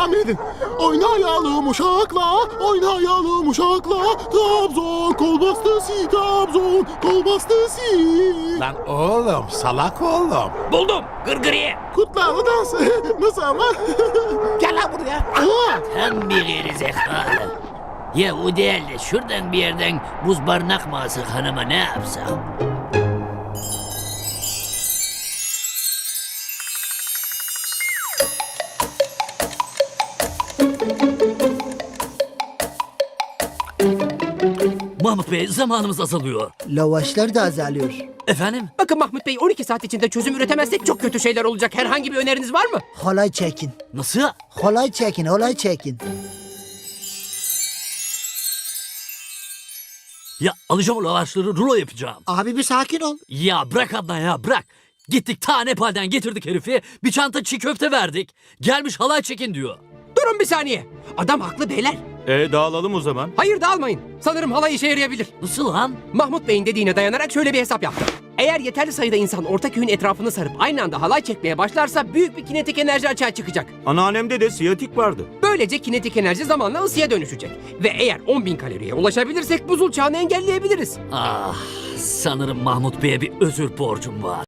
tahmin edin. Oynayalım uşakla, oynayalım uşakla. Trabzon kol bastısı, Trabzon kol bastısı. Lan oğlum salak oğlum. Buldum. Gırgırıye. Kutlarla dans. Nasıl ama? Gel lan buraya. Tam bir geri zekalı. Ya o değil de şuradan bir yerden buz barınak mı alsak hanıma ne yapsak? Mahmut Bey zamanımız azalıyor. Lavaşlar da azalıyor. Efendim? Bakın Mahmut Bey 12 saat içinde çözüm üretemezsek çok kötü şeyler olacak. Herhangi bir öneriniz var mı? Halay çekin. Nasıl? Halay çekin, halay çekin. Ya alacağım o lavaşları rulo yapacağım. Abi bir sakin ol. Ya bırak Adnan ya bırak. Gittik ta Nepal'den getirdik herifi. Bir çanta çiğ köfte verdik. Gelmiş halay çekin diyor. Durun bir saniye. Adam haklı beyler. E dağılalım o zaman. Hayır dağılmayın. Sanırım halay işe yarayabilir. Nasıl lan? Mahmut Bey'in dediğine dayanarak şöyle bir hesap yaptım. Eğer yeterli sayıda insan orta köyün etrafını sarıp aynı anda halay çekmeye başlarsa büyük bir kinetik enerji açığa çıkacak. Anneannemde de siyatik vardı. Böylece kinetik enerji zamanla ısıya dönüşecek. Ve eğer 10.000 kaloriye ulaşabilirsek buzul çağını engelleyebiliriz. Ah sanırım Mahmut Bey'e bir özür borcum var.